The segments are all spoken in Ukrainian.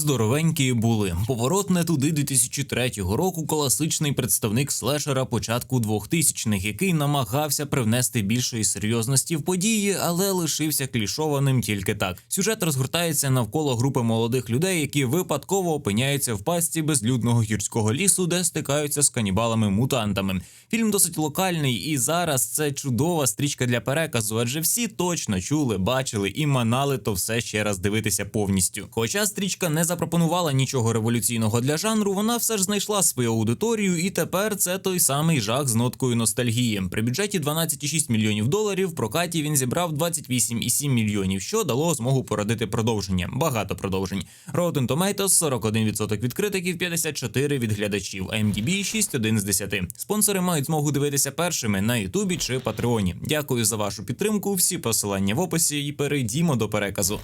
Здоровенькі були. Поворот не туди 2003 року. Класичний представник слешера початку 2000-х, який намагався привнести більшої серйозності в події, але лишився клішованим тільки так. Сюжет розгортається навколо групи молодих людей, які випадково опиняються в пастці безлюдного гірського лісу, де стикаються з канібалами-мутантами. Фільм досить локальний, і зараз це чудова стрічка для переказу, адже всі точно чули, бачили і манали то все ще раз дивитися повністю. Хоча стрічка не запропонувала нічого революційного для жанру, вона все ж знайшла свою аудиторію, і тепер це той самий жах з ноткою ностальгії. При бюджеті 12,6 мільйонів доларів в прокаті він зібрав 28,7 мільйонів, що дало змогу породити продовження. Багато продовжень. Rotten Tomatoes 41% від критиків, 54% від глядачів. IMDb 6,1 з 10. Спонсори мають змогу дивитися першими на Ютубі чи Патреоні. Дякую за вашу підтримку. Всі посилання в описі і перейдімо до переказу.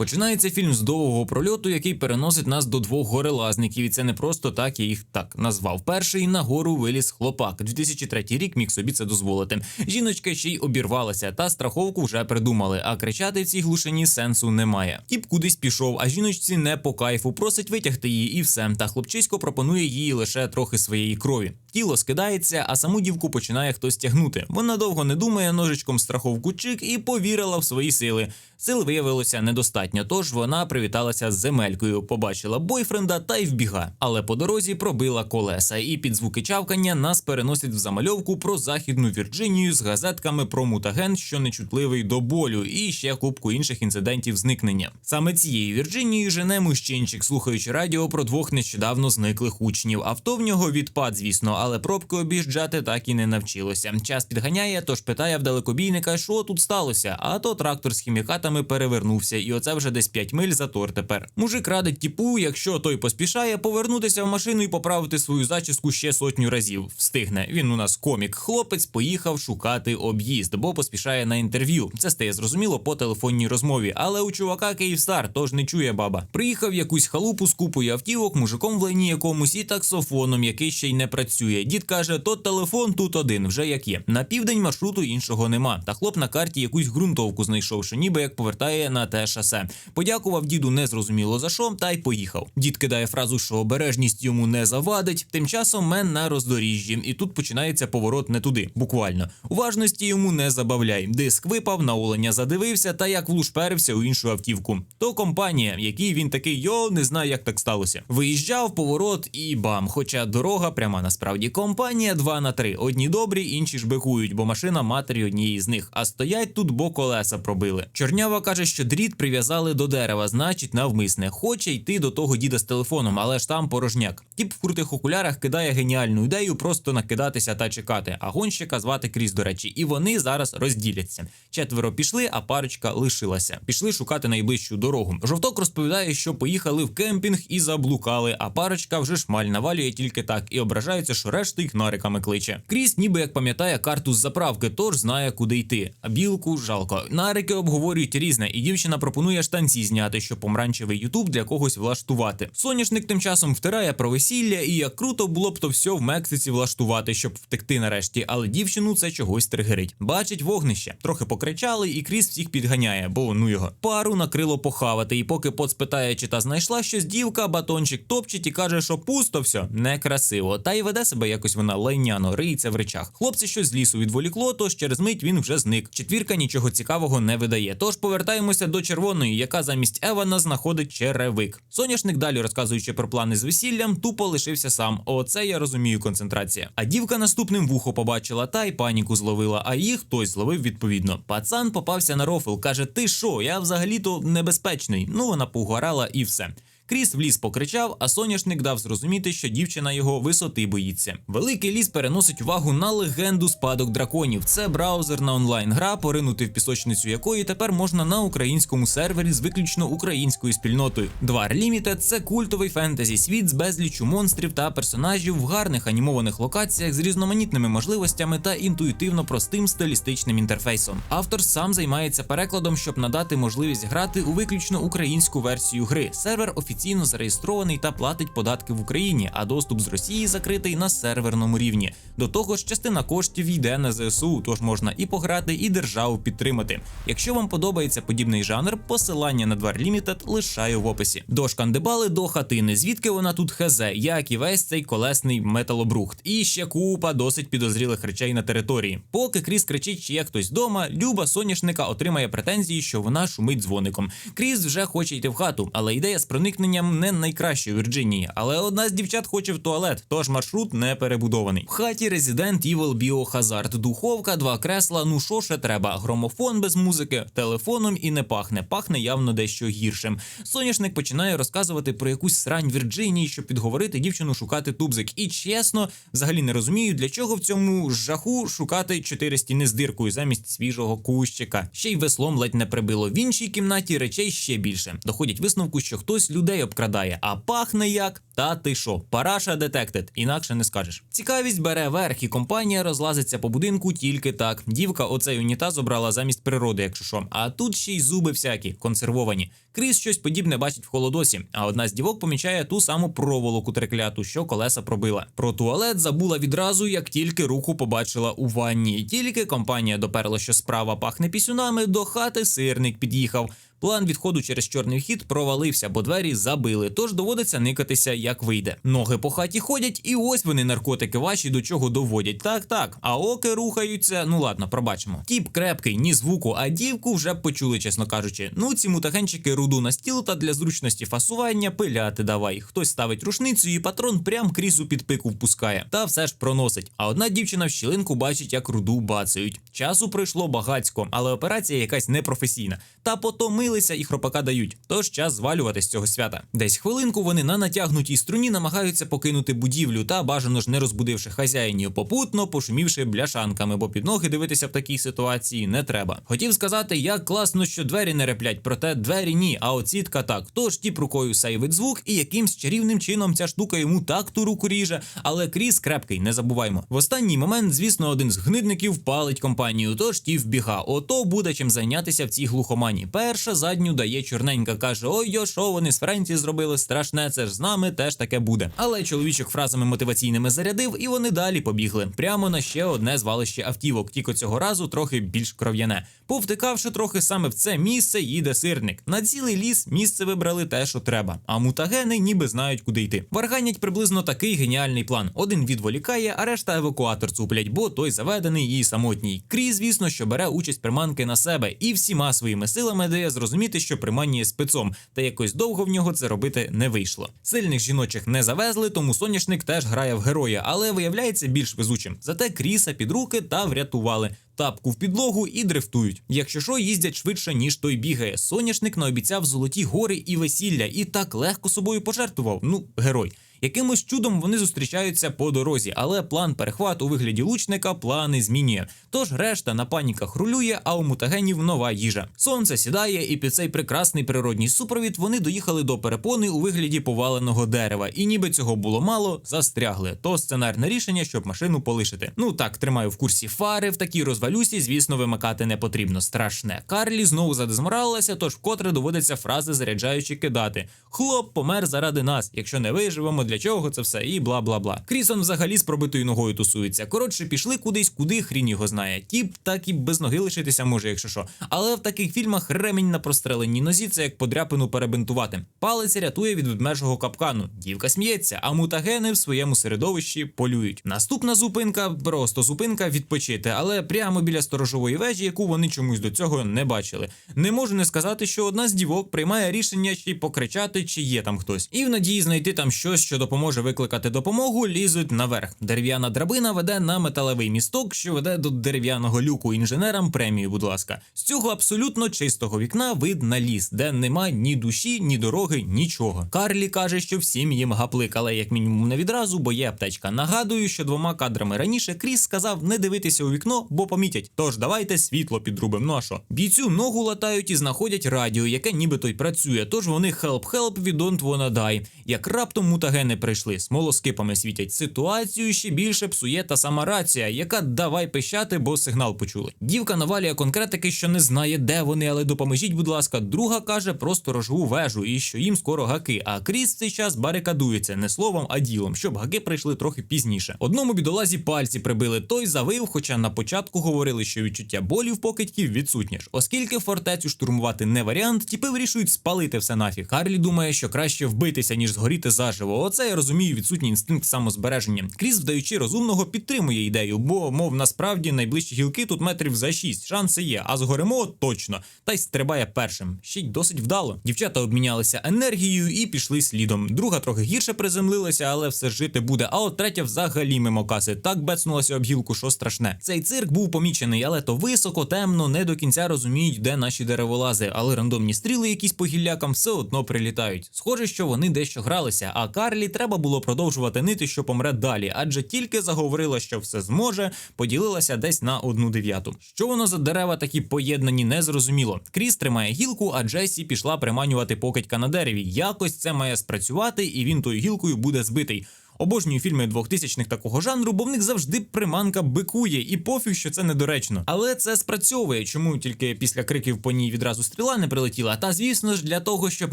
Починається фільм з довгого прольоту, який переносить нас до двох горелазників, і це не просто так я їх так назвав. Перший на гору виліз хлопак. 2003 рік міг собі це дозволити. Жіночка ще й обірвалася, та страховку вже придумали. А кричати в цій глушині сенсу немає. Тіп кудись пішов, а жіночці не по кайфу, просить витягти її, і все. Та хлопчисько пропонує їй лише трохи своєї крові. Тіло скидається, а саму дівку починає хтось тягнути. Вона довго не думає, ножичком страховку чик і повірила в свої сили. Сил виявилося недостатньо, тож вона привіталася з земелькою, побачила бойфренда та й вбіга. Але по дорозі пробила колеса, і під звуки чавкання нас переносять в замальовку про західну Вірджинію з газетками про мутаген, що нечутливий до болю, і ще купку інших інцидентів зникнення. Саме цією Вірджинією жене мужчинчик, слухаючи радіо про двох нещодавно зниклих учнів. Авто в нього відпад, звісно, але пробки об'їжджати так і не навчилося. Час підганяє, тож питає в далекобійника, що тут сталося. А то трактор з хімікатами перевернувся, і оце вже десь 5 миль затор тепер. Мужик радить тіпу, якщо той поспішає, повернутися в машину і поправити свою зачіску ще сотню разів. Встигне. Він у нас комік. Хлопець поїхав шукати об'їзд, бо поспішає на інтерв'ю. Це стає зрозуміло по телефонній розмові. Але у чувака Київстар, тож не чує баба. Приїхав якусь халупу з купою автівок, мужиком в лайні якомусь і таксофоном, який ще й не працює. Дід каже: тот телефон тут один, вже як є. На південь маршруту іншого нема. Та хлоп на карті якусь ґрунтовку знайшов, що ніби як повертає на те шосе. Подякував діду незрозуміло за що, та й поїхав. Дід кидає фразу, що обережність йому не завадить. Тим часом мен на роздоріжжі, і тут починається поворот не туди, буквально. Уважності йому не забавляй. Диск випав, на оленя задивився, та як влушперився у іншу автівку. То компанія, якій він такий йо, не знаю, як так сталося. Виїжджав поворот і бам. Хоча дорога пряма насправді компанія 2 на 3. Одні добрі, інші ж бикують, бо машина матері однієї з них. А стоять тут, бо колеса пробили. Чорнява каже, що дріт прив'язали до дерева, значить, навмисне. Хоче йти до того діда з телефоном, але ж там порожняк. Тіп в крутих окулярах кидає геніальну ідею просто накидатися та чекати. А гонщика звати Кріс, до речі, і вони зараз розділяться. Четверо пішли, а парочка лишилася. Пішли шукати найближчу дорогу. Жовток розповідає, що поїхали в кемпінг і заблукали, а парочка вже шмаль навалює тільки так і ображається, що решта їх нариками кличе. Кріс, ніби як пам'ятає карту з заправки, тож знає, куди йти. А білку жалко. Нарики обговорюють різне, і дівчина пропонує штанці зняти, щоб помаранчевий ютуб для когось влаштувати. Соняшник тим часом втирає про весілля, і як круто було б то все в Мексиці влаштувати, щоб втекти нарешті. Але дівчину це чогось тригерить. Бачить вогнище. Трохи покричали, і Кріс всіх підганяє, бо ну його. Пару накрило похавати, і поки поц питає, чи та знайшла щось дівка, батончик топчить і каже, що пусто все некрасиво. Та й веде себе якось вона лайняно, риється в речах. Хлопці щось з лісу відволікло, тож через мить він вже зник. Четвірка нічого цікавого не видає. Тож повертаємося до червоної, яка замість Евана знаходить черевик. Соняшник далі розказуючи про плани з весіллям, тупо лишився сам. Оце я розумію концентрація. А дівка наступним вухо побачила та й паніку зловила. А їх хтось зловив відповідно. Пацан попався на рофл, каже: Ти що? Я взагалі-то небезпечний. Ну вона погорала і все. Кріс в ліс покричав, а соняшник дав зрозуміти, що дівчина його висоти боїться. Великий ліс переносить увагу на легенду спадок драконів. Це браузерна онлайн-гра, поринути в пісочницю якої тепер можна на українському сервері з виключно українською спільнотою. Двар Limited – це культовий фентезі світ з безліччю монстрів та персонажів в гарних анімованих локаціях з різноманітними можливостями та інтуїтивно простим стилістичним інтерфейсом. Автор сам займається перекладом, щоб надати можливість грати у виключно українську версію гри. Сервер офіційно офіційно зареєстрований та платить податки в Україні, а доступ з Росії закритий на серверному рівні. До того ж, частина коштів йде на ЗСУ, тож можна і пограти, і державу підтримати. Якщо вам подобається подібний жанр, посилання на Двар Limited лишаю в описі. До шкандибали до хатини, звідки вона тут хезе, як і весь цей колесний металобрухт. І ще купа досить підозрілих речей на території. Поки Кріс кричить, чи є хтось вдома, Люба соняшника отримає претензії, що вона шумить дзвоником. Кріс вже хоче йти в хату, але ідея з проникненням не найкраща у Вірджинії. Але одна з дівчат хоче в туалет, тож маршрут не перебудований. В хаті Resident Evil Biohazard, духовка, два кресла. Ну що ще треба? Громофон без музики, телефоном і не пахне. Пахне явно дещо гіршим. Соняшник починає розказувати про якусь срань Вірджинії, щоб підговорити дівчину шукати тубзик. І чесно, взагалі не розумію, для чого в цьому жаху шукати чотири стіни з диркою замість свіжого кущика. Ще й веслом ледь не прибило. В іншій кімнаті речей ще більше. Доходять висновку, що хтось людей обкрадає, а пахне як. Та ти що, параша детектед, інакше не скажеш. Цікавість бере верх, і компанія розлазиться по будинку тільки так. Дівка оцей унітаз обрала замість природи, якщо що. А тут ще й зуби всякі консервовані. Кріс щось подібне бачить в холодосі, а одна з дівок помічає ту саму проволоку трекляту, що колеса пробила. Про туалет забула відразу, як тільки руку побачила у ванні. Тільки компанія доперла, що справа пахне пісюнами, до хати сирник під'їхав. План відходу через чорний вхід провалився, бо двері забили, тож доводиться никатися як вийде. Ноги по хаті ходять, і ось вони наркотики ваші до чого доводять. Так, так. А оки рухаються. Ну ладно, пробачимо. Тіп крепкий, ні звуку, а дівку вже почули, чесно кажучи. Ну ці мутагенчики руду на стіл та для зручності фасування пиляти давай. Хтось ставить рушницю і патрон прям крізу під пику впускає. Та все ж проносить. А одна дівчина в щілинку бачить, як руду бацають. Часу пройшло багацько, але операція якась непрофесійна. Та потомилися і хропака дають. Тож час звалювати з цього свята. Десь хвилинку вони на натягнутій струні намагаються покинути будівлю та бажано ж не розбудивши хазяїнів, попутно пошумівши бляшанками, бо під ноги дивитися в такій ситуації не треба. Хотів сказати, як класно, що двері не реплять, проте двері ні, а оцітка так. Тож тіп рукою сейвить звук, і якимсь чарівним чином ця штука йому так ту руку ріже, але кріс крепкий, не забуваймо. В останній момент, звісно, один з гнидників палить компанію, тож ті вбіга. Ото буде чим зайнятися в цій глухомані. Перша задню дає чорненька, каже: Ой, йо, що вони з Франції зробили страшне, це ж з нами теж таке буде. Але чоловічок фразами мотиваційними зарядив, і вони далі побігли. Прямо на ще одне звалище автівок. Тільки цього разу трохи більш кров'яне. Повтикавши трохи саме в це місце, їде сирник. На цілий ліс місце вибрали те, що треба. А мутагени ніби знають, куди йти. Варганять приблизно такий геніальний план. Один відволікає, а решта евакуатор цуплять, бо той заведений і самотній. Крі, звісно, що бере участь приманки на себе і всіма своїми силами дає зрозуміти, що приманює спецом, та якось довго в нього це робити не вийшло. Сильних жіночих не завезли, тому соняшник теж грає в героя, але виявляється більш везучим. Зате кріса під руки та врятували. Тапку в підлогу і дрифтують. Якщо що, їздять швидше, ніж той бігає. Соняшник наобіцяв золоті гори і весілля, і так легко собою пожертвував. Ну, герой. Якимось чудом вони зустрічаються по дорозі, але план перехват у вигляді лучника плани змінює. Тож решта на паніках рулює, а у мутагенів нова їжа. Сонце сідає, і під цей прекрасний природній супровід вони доїхали до перепони у вигляді поваленого дерева. І ніби цього було мало, застрягли. То сценарне рішення, щоб машину полишити. Ну так, тримаю в курсі фари. В такій розвалюсі, звісно, вимикати не потрібно. Страшне. Карлі знову задезморалилася, тож вкотре доводиться фрази заряджаючи кидати. Хлоп помер заради нас. Якщо не виживемо, для чого це все, і бла бла бла. Крісон взагалі з пробитою ногою тусується. Коротше, пішли кудись, куди хрін його знає. Тіп так і без ноги лишитися може, якщо що. Але в таких фільмах ремінь на простреленій нозі це як подряпину перебинтувати. Палець рятує від ведмежого капкану. Дівка сміється, а мутагени в своєму середовищі полюють. Наступна зупинка просто зупинка відпочити, але прямо біля сторожової вежі, яку вони чомусь до цього не бачили. Не можу не сказати, що одна з дівок приймає рішення чи покричати, чи є там хтось, і в надії знайти там щось, що допоможе викликати допомогу, лізуть наверх. Дерев'яна драбина веде на металевий місток, що веде до дерев'яного люку інженерам премію. Будь ласка, з цього абсолютно чистого вікна вид на ліс, де нема ні душі, ні дороги, нічого. Карлі каже, що всім їм гаплик, але як мінімум не відразу, бо є аптечка. Нагадую, що двома кадрами раніше Кріс сказав не дивитися у вікно, бо помітять. Тож давайте світло підрубимо. Ну а що? Бійцю ногу латають і знаходять радіо, яке нібито й працює. Тож вони help we don't wanna die. Як раптом мутагени прийшли, смолоскипами світять ситуацію, ще більше псує та сама рація, яка давай пищати, бо сигнал почули. Дівка навалює конкретики, що не знає, де вони, але допоможіть, будь ласка. Друга каже просто рожгу вежу і що їм скоро гаки. А Кріс цей час барикадується не словом, а ділом, щоб гаки прийшли трохи пізніше. Одному бідолазі пальці прибили, той завив, хоча на початку говорили, що відчуття болі в покидьків відсутнє ж. Оскільки фортецю штурмувати не варіант, тіпи вирішують спалити все нафіг. Харлі думає, що краще вбитися, ніж згоріти заживо. Оце я розумію відсутній інстинкт самозбереження. Кріс, вдаючи розумного, підтримує ідею, бо, мов насправді, найближчі гілки тут метрів за шість. Шанси є, а згоремо точно. Та й стрибає першим. Ще й досить вдало. Дівчата обмінялися енергією і пішли слідом. Друга трохи гірше приземлилася, але все жити буде. А от третя взагалі мимо каси. Так бецнулася об гілку, що страшне. Цей цирк був помічений, але то високо, темно, не до кінця розуміють, де наші дереволази, але рандомні стріли, якісь по гіллякам, все одно прилітають. Схоже, що вони дещо гралися, а Карлі треба було продовжувати нити, що помре далі, адже тільки заговорила, що все зможе, поділилася десь на одну дев'яту. Що воно за дерева такі поєднані, не зрозуміло. Кріс тримає гілку, а Джесі пішла приманювати покидька на дереві. Якось це має спрацювати, і він тою гілкою буде збитий. Обожнюю фільми 2000-х такого жанру, бо в них завжди приманка бикує, і пофіг, що це недоречно. Але це спрацьовує, чому тільки після криків по ній відразу стріла не прилетіла. Та звісно ж для того, щоб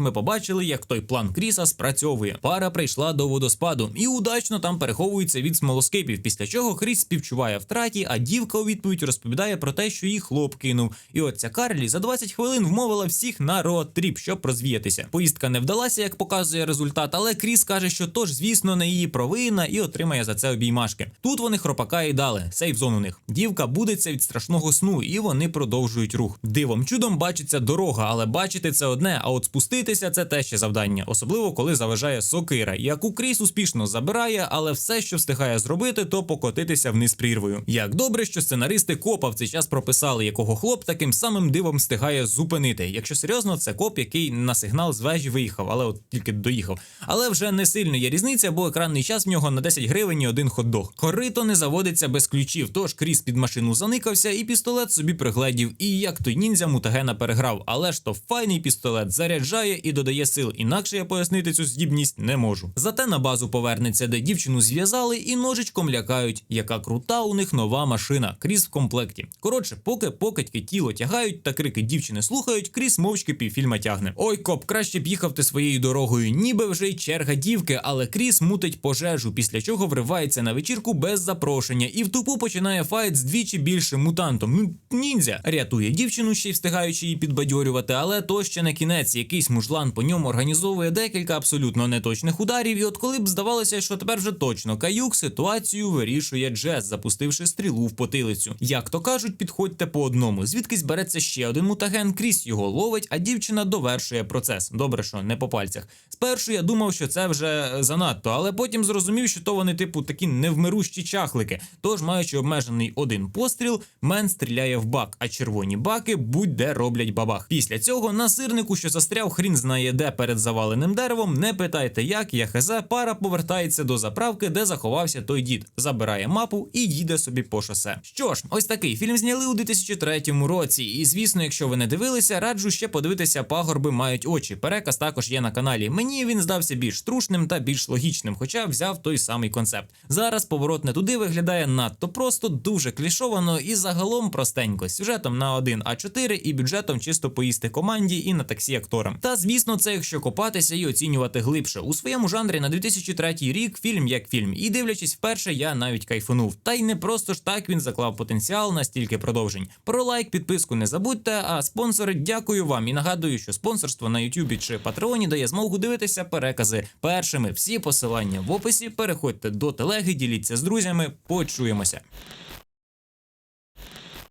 ми побачили, як той план Кріса спрацьовує. Пара прийшла до водоспаду і удачно там переховується від смолоскипів. Після чого Кріс співчуває втраті, а дівка у відповідь розповідає про те, що її хлоп кинув. І от ця Карлі за 20 хвилин вмовила всіх на роад-тріп, щоб розвіятися. Поїздка не вдалася, як показує результат, але Кріс каже, що тож, звісно, не її провина і отримає за це обіймашки. Тут вони хропака і дали. Сейф зон у них. Дівка будеться від страшного сну, і вони продовжують рух. Дивом чудом бачиться дорога, але бачити це одне, а от спуститися це те ще завдання, особливо коли заважає сокира, яку Кріс успішно забирає, але все, що встигає зробити, то покотитися вниз прірвою. Як добре, що сценаристи копа в цей час прописали, якого хлоп таким самим дивом встигає зупинити. Якщо серйозно, це коп, який на сигнал з вежі виїхав, але от тільки доїхав. Але вже не сильно є різниця, бо екранний час в нього на 10 гривень і один хот-дог. Корито не заводиться без ключів, тож Кріс під машину заникався і пістолет собі пригледів. І як той ніндзя мутагена переграв. Але ж то файний пістолет заряджає і додає сил. Інакше я пояснити цю здібність не можу. Зате на базу повернеться, де дівчину зв'язали і ножичком лякають. Яка крута у них нова машина. Кріс в комплекті. Коротше, поки покидьки тіло тягають та крики дівчини слухають, Кріс мовчки півфільма тягне. Ой, коп, краще б їхав ти своєю дорогою, ніби вже й черга дівки, але Кріс мутить пожежу, після чого вривається на вечірку без запрошення і в тупу починає файт з двічі більшим мутантом. Ну, ніндзя рятує дівчину, ще й встигаючи її підбадьорювати, але то ще не кінець. Якийсь мужлан по ньому організовує декілька абсолютно неточних ударів. І от коли б здавалося, що тепер вже точно каюк ситуацію вирішує Джес, запустивши стрілу в потилицю. Як то кажуть, підходьте по одному. Звідкись береться ще один мутаген, крізь його ловить, а дівчина довершує процес. Добре, що не по пальцях. Спершу я думав, що це вже занадто, але потім зрозумів, що то вони, типу, такі невмирущі чахлики. Тож, маючи обмежений один постріл, мен стріляє в бак, а червоні баки будь-де роблять бабах. Після цього на сирнику, що застряв, хрін знає де перед заваленим деревом. Не питайте, як я хз, пара повертається до заправки, де заховався той дід, забирає мапу і їде собі по шосе. Що ж, ось такий фільм зняли у 2003 році. І звісно, якщо ви не дивилися, раджу ще подивитися пагорби мають очі. Переказ також є на каналі. Мені він здався більш трушним та більш логічним, хоча взяв той самий концепт. Зараз поворот не туди виглядає надто просто, дуже клішовано і загалом простенько. Сюжетом на 1 А4 і бюджетом чисто поїсти команді і на таксі акторам. Та звісно, це якщо копатися і оцінювати глибше. У своєму жанрі на 2003 рік фільм як фільм. І дивлячись вперше, я навіть кайфанув. Та й не просто ж так він заклав потенціал на стільки продовжень. Про лайк, підписку не забудьте. А спонсори, дякую вам і нагадую, що спонсорство на Ютубі чи Патреоні дає змогу дивитися перекази першими. Всі посилання в описі. Переходьте до телеги, діліться з друзями. Почуємося.